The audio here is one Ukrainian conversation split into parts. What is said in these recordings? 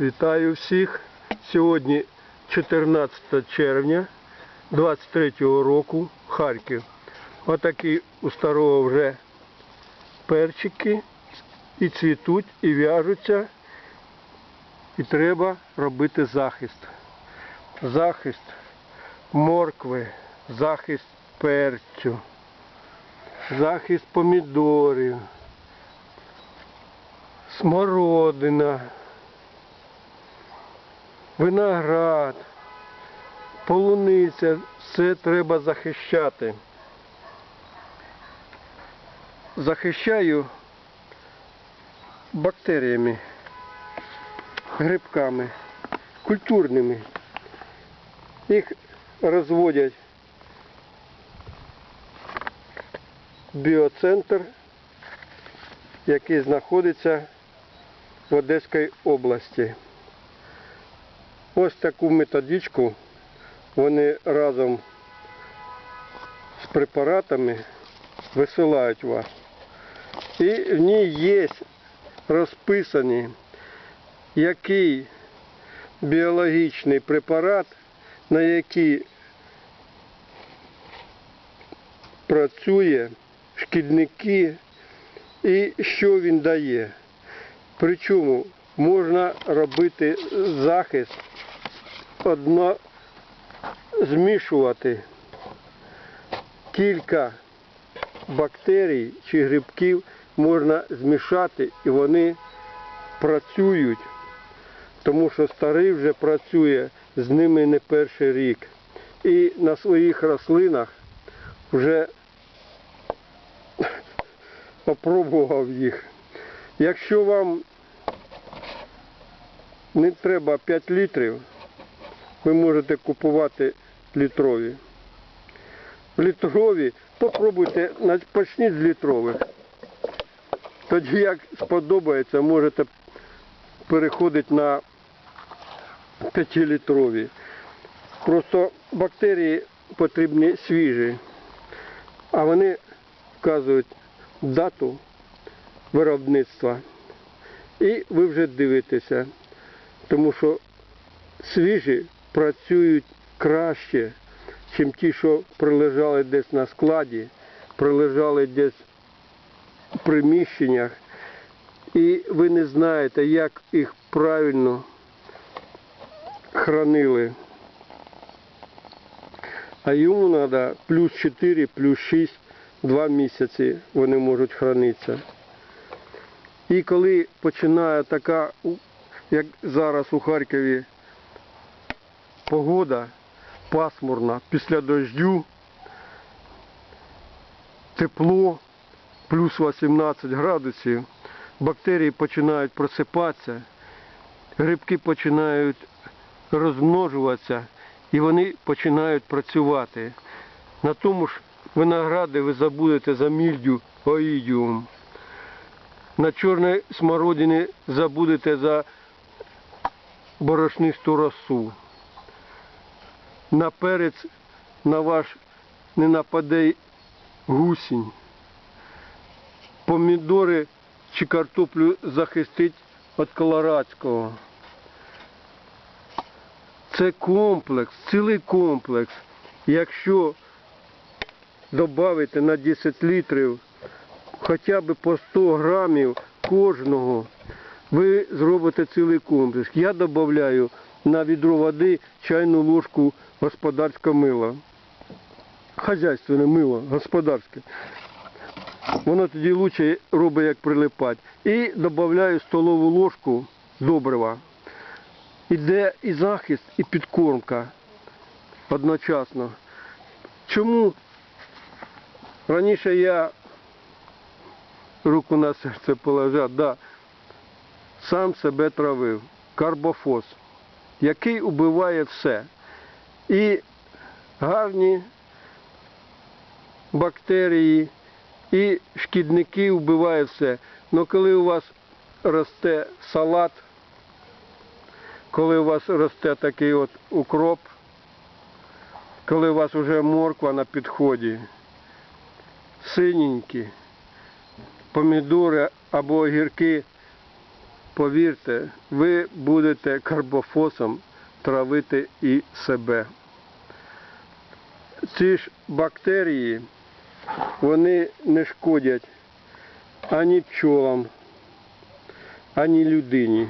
Вітаю всіх. Сьогодні 14 червня 23 року Харків. Отакі у старого вже перчики і цвітуть, і в'яжуться. І треба робити захист. Захист моркви, захист перцю, захист помідорів, смородина, виноград, полуниця, все треба захищати. Захищаю бактеріями, грибками, культурними. Їх розводять біоцентр, який знаходиться в Одеській області. Ось таку методичку вони разом з препаратами висилають вас. І в ній є розписані, який біологічний препарат, на який працює шкідники і що він дає. Причому можна робити захист, одно змішувати кілька бактерій чи грибків можна змішати і вони працюють, тому що старий вже працює з ними не перший рік. І на своїх рослинах вже опробував їх. Якщо вам не треба 5 літрів, ви можете купувати літрові. Літрові, попробуйте, почніть з літрових. Тоді як сподобається, можете переходити на 5-літрові. Просто бактерії потрібні свіжі, а вони вказують дату виробництва. І ви вже дивитеся, тому що свіжі працюють краще, ніж ті, що прилежали десь на складі, прилежали десь в приміщеннях, і ви не знаєте, як їх правильно хранили. А йому треба плюс 4, плюс 6, 2 місяці вони можуть хранитися. І коли починає така, як зараз у Харкові, погода пасмурна, після дождю, тепло, плюс 18 градусів, бактерії починають просипатися, грибки починають розмножуватися і вони починають працювати. На тому ж виногради ви забудете за мільдю оїдіум. На чорній смородині забудете за борошнисту росу. На перець на ваш не нападе гусінь. Помідори чи картоплю захистить від колорадського. Це комплекс, цілий комплекс. Якщо додати на 10 літрів хоча б по 100 грамів кожного, ви зробите цілий комплекс. Я додаю на відро води чайну ложку господарського мила. Хазяйственне мило, господарське. Воно тоді краще робить, як прилипати. І додаю столову ложку добрива. Іде і захист, і підкормка одночасно. Чому раніше я руку на серце положив, да, сам себе травив. Карбофос, який убиває все. І гарні бактерії, і шкідники вбиває все. Але коли у вас росте салат, коли у вас росте такий от укроп, коли у вас вже морква на підході, синенькі, помідори або огірки повірте, ви будете карбофосом травити і себе. Ці ж бактерії, вони не шкодять ані пчолам, ані людині.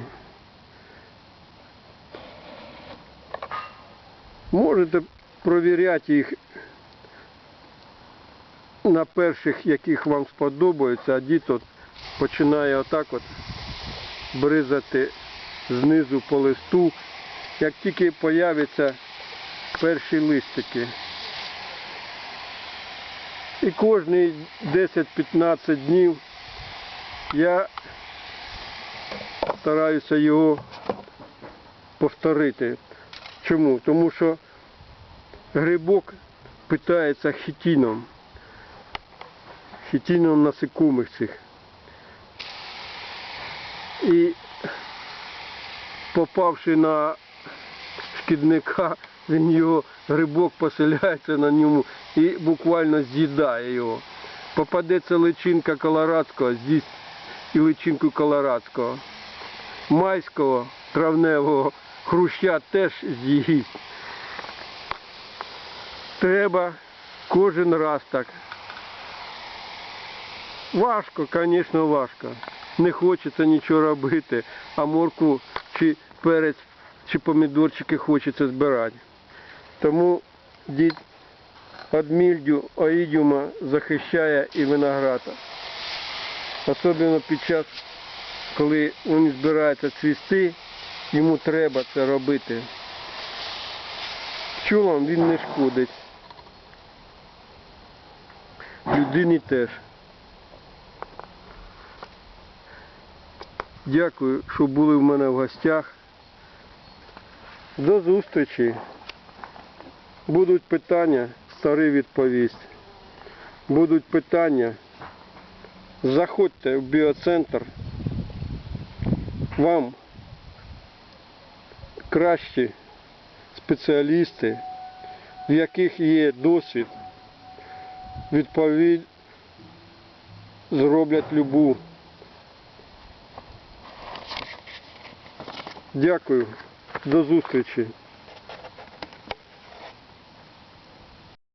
Можете провіряти їх на перших, яких вам сподобаються, а дід от починає отак от бризати знизу по листу, як тільки появляться перші листики. І кожні 10-15 днів я стараюся його повторити. Чому? Тому що грибок питається хітином, хітином насекомих цих. І попавши на шкідника, він його грибок поселяється на ньому і буквально з'їдає його. Попадеться личинка колорадського, з'їсть і личинку колорадського. Майського, травневого хруща теж з'їсть. Треба кожен раз так. Важко, звісно, важко. Не хочеться нічого робити, а морку чи перець, чи помідорчики хочеться збирати. Тому дід від оїдіума захищає і виноград. Особливо під час, коли він збирається цвісти, йому треба це робити. Пчолам він не шкодить. Людині теж. Дякую, що були в мене в гостях. До зустрічі. Будуть питання, старий відповість. Будуть питання. Заходьте в біоцентр. Вам кращі спеціалісти, в яких є досвід, відповідь зроблять любу. Дякую. До зустрічі.